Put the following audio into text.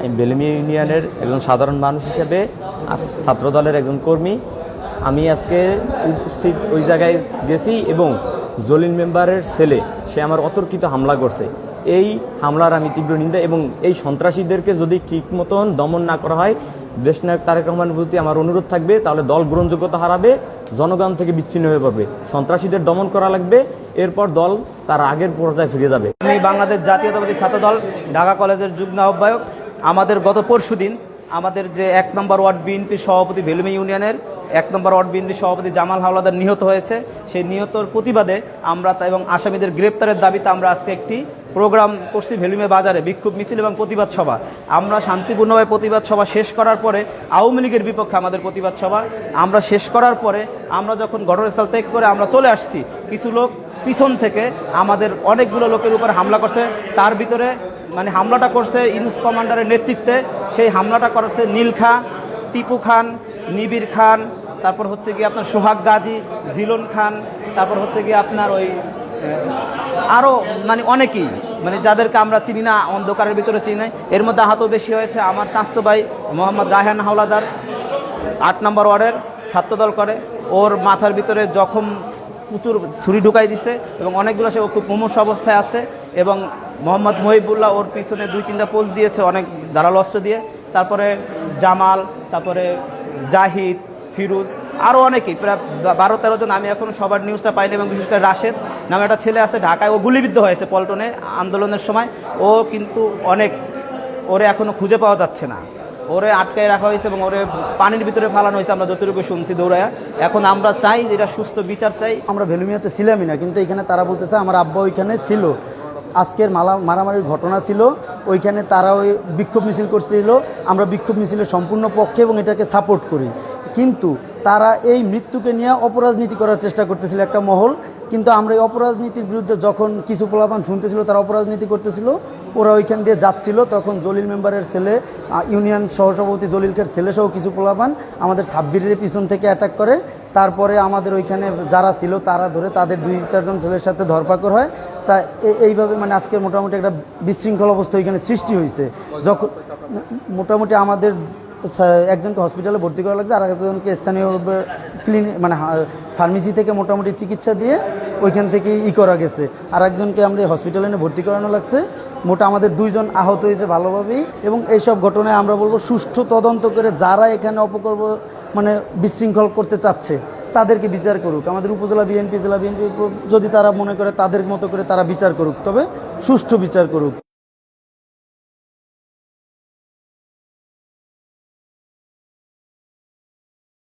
আমি বেলমি ইউনিয়নের একজন সাধারণ মানুষ হিসেবে ছাত্র দলের একজন কর্মী। আমি আজকে উপস্থিত ওই জায়গায় গেছি এবং জলিল মেম্বারের ছেলে, সে আমার অতর্কিত হামলা করছে। এই হামলার আমি তীব্র নিন্দা এবং এই সন্ত্রাসীদেরকে যদি ঠিক মতন দমন না করা হয়, দেশনায়ক তারেক রহমানের প্রতি আমার অনুরোধ থাকবে, তাহলে দল গ্রহণযোগ্যতা হারাবে, জনগণ থেকে বিচ্ছিন্ন হয়ে পড়বে। সন্ত্রাসীদের দমন করা লাগবে, এরপর দল তার আগের পর্যায়ে ফিরে যাবে। আমি বাংলাদেশ জাতীয়তাবাদী ছাত্রদল, ঢাকা কলেজের যুগ্ম আহ্বায়ক আমাদের গত পরশু দিন আমাদের যে এক নম্বর ওয়ার্ড বিএনপির সভাপতি ভেলুমি ইউনিয়নের, এক নম্বর ওয়ার্ড বিএনপির সভাপতি জামাল হাওলাদার নিহত হয়েছে। সেই নিহতর প্রতিবাদে আমরা এবং আসামিদের গ্রেপ্তারের দাবিতে আমরা আজকে একটি প্রোগ্রাম করছি ভেলুমে বাজারে, বিক্ষোভ মিছিল এবং প্রতিবাদ সভা। আমরা শান্তিপূর্ণভাবে প্রতিবাদ সভা শেষ করার পরে আওয়ামী লীগের বিপক্ষে আমাদের প্রতিবাদ সভা। আমরা শেষ করার পরে আমরা যখন ঘটনাস্থল ত্যাগ করে আমরা চলে আসছি, কিছু লোক পিছন থেকে আমাদের অনেকগুলো লোকের উপর হামলা করছে। তার ভিতরে মানে হামলাটা করছে ইউনুস কমান্ডারের নেতৃত্বে। সেই হামলাটা করছে নীল খা, টিপু খান নিবির খান, তারপর হচ্ছে কি আপনার সোহাগ গাজী, জিলন খান, তারপর হচ্ছে কি আপনার ওই আরও মানে অনেকেই মানে যাদেরকে আমরা চিনি না, অন্ধকারের ভিতরে চিনি নাই এর মধ্যে আহত বেশি হয়েছে আমার চাস্তো ভাই মোহাম্মদ রায়হান হাওলাদার, আট নম্বর ওয়ার্ডের ছাত্রদল করে। ওর মাথার ভিতরে জখম পুতুর ছুরি ঢুকাই দিছে এবং অনেকগুলো সে খুব মুমূর্ষ অবস্থায় আছে এবং মোহাম্মদ মহিবুল্লাহ ওর পিছনে দুই, তিনটা পোস্ট দিয়েছে, অনেক ধারালো অস্ত্র দিয়ে। তারপরে জামাল, তারপরে জাহিদ, ফিরুজ আরও অনেকেই, প্রায় বারো, তেরো জন আমি এখন সবার নিউজটা পাইনি এবং বিশেষ করে রাশেদ নামে একটা ছেলে আছে ঢাকায়, ও গুলিবিদ্ধ হয়েছে পল্টনে আন্দোলনের সময়। ও কিন্তু অনেক, ওরে এখনও খুঁজে পাওয়া যাচ্ছে না। ওরে আটকায় রাখা হয়েছে এবং ওরে পানির ভিতরে ফালানো হয়েছে, আমরা যতটুকু শুনছি দৌড়ায়া। এখন আমরা চাই যে এটা সুস্থ, বিচার চাই। আমরা ভেলুমিয়াতে ছিলামই না, কিন্তু এখানে তারা বলতেছে, আমার আব্বা ওইখানে ছিল। আজকের মালা মারামারির ঘটনা ছিল, ওইখানে তারা ওই বিক্ষোভ মিছিল করছিল, আমরা বিক্ষোভ মিছিলের সম্পূর্ণ পক্ষে এবং এটাকে সাপোর্ট করি। কিন্তু তারা এই মৃত্যুকে নিয়ে অপরাজনীতি করার চেষ্টা করতেছিল একটা মহল কিন্তু আমরা এই অপরাজনীতির বিরুদ্ধে যখন কিছু পোলাপান শুনতেছিল তারা অপরাজনীতি করতেছিল ওরা ওইখান দিয়ে যাচ্ছিল তখন জলিল মেম্বারের ছেলে ইউনিয়ন সহসভাপতি জলিলকের ছেলে সহ কিছু পোলাপান আমাদের সাব্বিরের পিছন থেকে অ্যাটাক করে। তারপরে আমাদের ওইখানে যারা ছিল তারা ধরে তাদের দুই চারজন ছেলের সাথে ধরপাকড় হয়। তা এইভাবে মানে আজকে মোটামুটি একটা বিশৃঙ্খল অবস্থা ওইখানে সৃষ্টি হয়েছে। যখন মোটামুটি আমাদের একজনকে হসপিটালে ভর্তি করা লাগছে আর একজনকে স্থানীয় ক্লিনিক মানে ফার্মেসি থেকে মোটামুটি চিকিৎসা দিয়ে ওইখান থেকে ই করা গেছে। আর একজনকে আমরা হসপিটালে এনে ভর্তি করানো লাগছে। মোটা আমাদের দুইজন আহত হয়েছে ভালোভাবেই। এবং এইসব ঘটনায় আমরা বলব, সুষ্ঠু তদন্ত করে যারা এখানে অপকর্ম মানে বিশৃঙ্খল করতে চাচ্ছে, তাদেরকে বিচার করুক। আমাদের উপজেলা বিএনপি, জেলা বিএনপি যদি তারা মনে করে তাদের মতো করে তারা বিচার করুক, তবে সুষ্ঠু বিচার করুক।